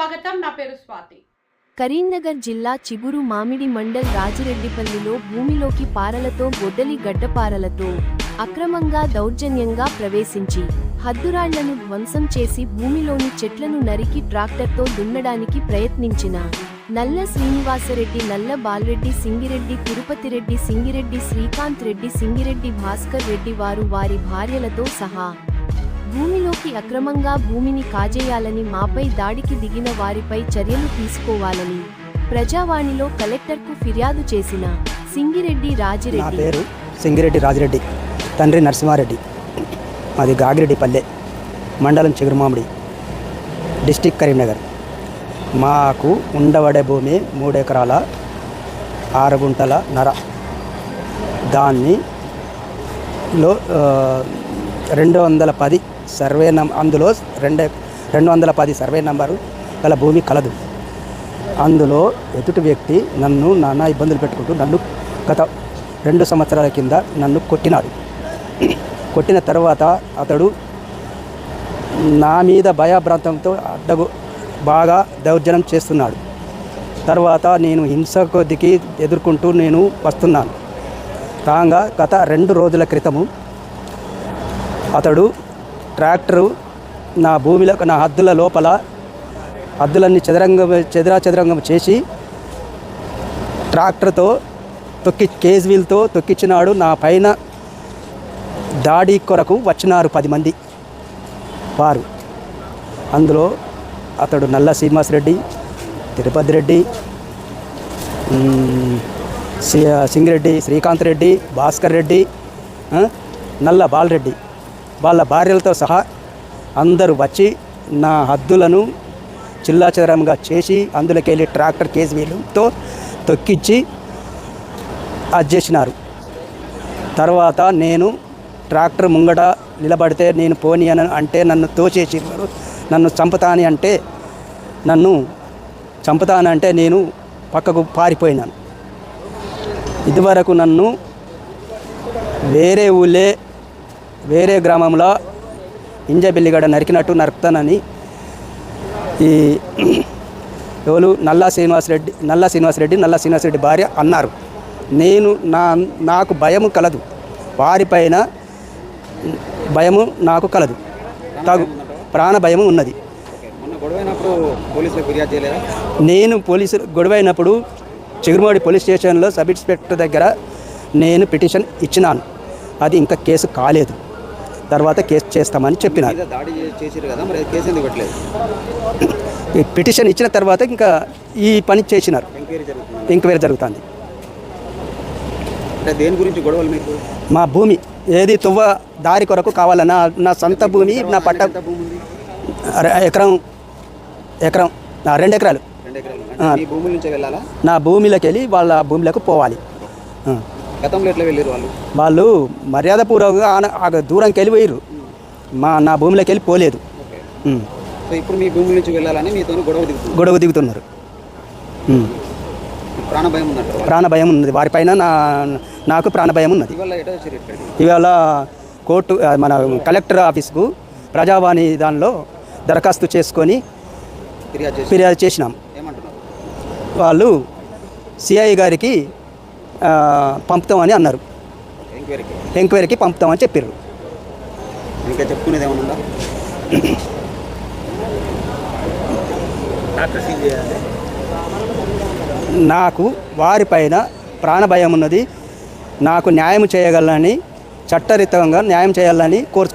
స్వాగతం. నా పేరు స్వాతి. కరీంనగర్ జిల్లా చిగురు మామిడి మండల్ రాజిరెడ్డిపల్లిలో భూమిలోకి పారలతో గొడ్డలి గడ్డపారలతో అక్రమంగా దౌర్జన్యంగా ప్రవేశించి హద్దురాళ్ళను ధ్వంసం చేసి భూమిలోని చెట్లను నరికి ట్రాక్టర్తో దున్నడానికి ప్రయత్నించిన నల్ల శ్రీనివాసరెడ్డి నల్ల బాలరెడ్డి సింగిరెడ్డి తిరుపతిరెడ్డి సింగిరెడ్డి శ్రీకాంత్ రెడ్డి సింగిరెడ్డి భాస్కర్ రెడ్డి వారు వారి భార్యలతో సహా భూమిలోకి అక్రమంగా భూమిని కాజేయాలని మాపై దాడికి దిగిన వారిపై చర్యలు తీసుకోవాలని ప్రజావాణిలో కలెక్టర్కు ఫిర్యాదు చేసిన సింగిరెడ్డి నా రాజిరెడ్డి. పేరు సింగిరెడ్డి రాజిరెడ్డి తండ్రి నరసింహారెడ్డి. మాది గాగిరెడ్డిపల్లె మండలం చిగురుమామిడి డిస్టిక్ కరీంనగర్. మాకు ఉండబడే భూమి మూడు ఎకరాల ఆరు గుంటల నర. దాన్ని లో రెండు వందల పది సర్వే నం అందులో రెండు రెండు వందల పది సర్వే నంబరు గల భూమి కలదు. అందులో ఎదుటి వ్యక్తి నన్ను నానా ఇబ్బందులు పెట్టుకుంటూ నన్ను గత రెండు సంవత్సరాల కింద నన్ను కొట్టినాడు. కొట్టిన తర్వాత అతడు నా మీద భయభ్రాంతంతో అడ్డగు బాగా దౌర్జన్యం చేస్తున్నాడు. తర్వాత నేను హింస కొద్దికి ఎదుర్కొంటూ నేను వస్తున్నాను. కాగా గత రెండు రోజుల క్రితము అతడు ట్రాక్టరు నా భూమిలో నా హద్దుల లోపల హద్దులన్నీ చదరంగం చెదరా చదరంగం చేసి ట్రాక్టర్తో తొక్కి కేజ్ వీల్తో తొక్కించినాడు నా పైన దాడి కొరకు వచ్చినారు పది మంది వారు. అందులో అతడు నల్ల శ్రీనివాస్ రెడ్డి తిరుపతి రెడ్డి సి- సింగిరెడ్డి శ్రీకాంత్ రెడ్డి భాస్కర్ రెడ్డి నల్ల బాలరెడ్డి. వాళ్ళ భార్యలతో సహా అందరూ వచ్చి నా హద్దులను చిల్లాచదరంగా చేసి అందులోకి వెళ్ళి ట్రాక్టర్ కేసు వీలుతో తొక్కించి అది చేసినారు. తర్వాత నేను ట్రాక్టర్ ముంగట నిలబడితే నేను పోనీ అని అంటే నన్ను తోచేసి నన్ను చంపుతాని అంటే నన్ను చంపుతానంటే నేను పక్కకు పారిపోయినాను. ఇదివరకు నన్ను వేరే ఊళ్ళే వేరే గ్రామంలో ఇంజబెల్లిగడ నరికినట్టు నరుకుతానని ఈ ఎవరు నల్లా శ్రీనివాసరెడ్డి నల్లా శ్రీనివాసరెడ్డి నల్లా శ్రీనివాసరెడ్డి భార్య అన్నారు. నేను నా నాకు భయము కలదు. వారిపైన భయము నాకు కలదు. తగు ప్రాణ భయము ఉన్నది. నేను పోలీసు గొడవైనప్పుడు చిగురుమాడి పోలీస్ స్టేషన్లో సబ్ ఇన్స్పెక్టర్ దగ్గర నేను పిటిషన్ ఇచ్చినాను. అది ఇంకా కేసు కాలేదు. తర్వాత కేసు చేస్తామని చెప్పినారు. పిటిషన్ ఇచ్చిన తర్వాత ఇంకా ఈ పని చేసినారు. ఎంక్వైరీ జరుగుతుంది. ఎంక్వైరీ జరుగుతుంది. అంటే దేని గురించి గొడవలు మీకు? మా భూమి ఏది తువ్వ దారి కొరకు కావాలన్నా నా సొంత భూమి నా పట్ట ఎకరం ఎకరం రెండు ఎకరాలు. నా భూమిలోకి వెళ్ళి వాళ్ళ భూమిలోకి పోవాలి. గతంలో ఎట్లా వెళ్ళారు వాళ్ళు? వాళ్ళు మర్యాదపూర్వకంగా దూరంకి వెళ్ళి పోయిర్రు. మా నా భూమిలోకి వెళ్ళి పోలేదు. సో ఇప్పుడు మీ భూముల నుంచి వెళ్ళాలని మీతో గొడవ దిగుతుంది గొడవ దిగుతున్నారు. ప్రాణ భయం వాళ్ళు. ప్రాణ భయం ఉన్నది. వారిపైన నా నాకు ప్రాణ భయం ఉన్నది. ఇవాళ కోర్టు మన కలెక్టర్ ఆఫీస్కు ప్రజావాణి దానిలో దరఖాస్తు చేసుకొని ఫిర్యాదు చేసి ఫిర్యాదు చేసినాం. వాళ్ళు సిఐ గారికి పంపుతామని అన్నారు. ఎంక్వైరీకి? ఎంక్వైరీకి పంపుతామని చెప్పారు ఇంకా చెప్పుకునేది ఏమైనా ఉందా? డాక్టర్ సీల్ చేయాలి. నాకు వారిపైన ప్రాణభయం ఉన్నది. నాకు న్యాయం చేయగలని చట్టరీతంగా న్యాయం చేయాలని కోరు